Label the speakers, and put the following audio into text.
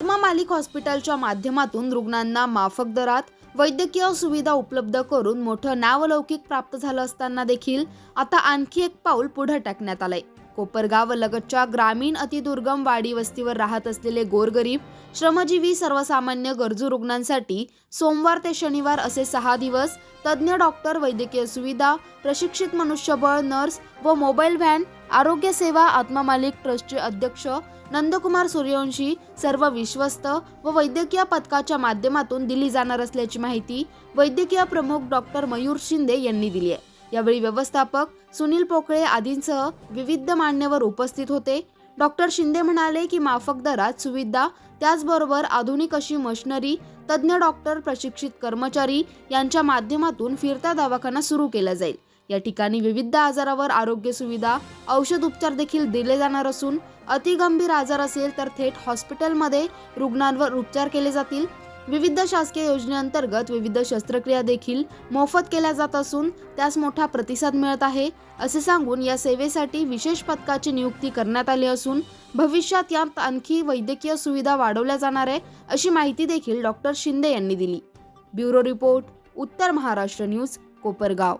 Speaker 1: आत्मा मालिक हॉस्पिटलच्या माध्यमातून रुग्णांना माफक दरात वैद्यकीय सुविधा उपलब्ध करून मोठं नावलौकिक प्राप्त झालं असताना देखील आता आणखी एक पाऊल पुढे टाकण्यात आलंय. कोपरगाव लगतच्या ग्रामीण अतिदुर्गम वाडी वस्तीवर राहत असलेले गोरगरीब श्रमजीवी सर्वसामान्य गरजू रुग्णांसाठी सोमवार ते शनिवार असे सहा दिवस तज्ज्ञ डॉक्टर वैद्यकीय सुविधा प्रशिक्षित मनुष्यबळ नर्स व मोबाईल व्हॅन आरोग्य सेवा आत्मा मालिक ट्रस्टचे अध्यक्ष नंदकुमार सूर्यवंशी सर्व विश्वस्त व वैद्यकीय पथकाच्या माध्यमातून दिली जाणार असल्याची माहिती वैद्यकीय प्रमुख डॉक्टर मयूर शिंदे यांनी दिली आहे. यावेळी व्यवस्थापक सुनील पोकळे आदींसह विविध मान्यवर उपस्थित होते. डॉक्टर शिंदे म्हणाले की माफक दरात सुविधा त्याचबरोबर आधुनिक अशी मशिनरी तज्ज्ञ डॉक्टर प्रशिक्षित कर्मचारी यांच्या माध्यमातून फिरता दवाखाना सुरू केला जाईल. या ठिकाणी विविध आजारावर आरोग्य सुविधा औषध उपचार देखील दिले जाणार असून अतिगंभीर आजार असेल तर थेट हॉस्पिटलमध्ये रुग्णांवर उपचार केले जातील. विविध शासकीय योजनेअंतर्गत विविध शस्त्रक्रिया देखील मोफत केल्या जात असून त्यास मोठा प्रतिसाद मिळत आहे असे सांगून या सेवेसाठी विशेष पथकाची नियुक्ती करण्यात आली असून भविष्यात यात आणखी वैद्यकीय सुविधा वाढवल्या जाणार आहे अशी माहिती देखील डॉक्टर शिंदे यांनी दिली. ब्युरो रिपोर्ट उत्तर महाराष्ट्र न्यूज कोपरगाव.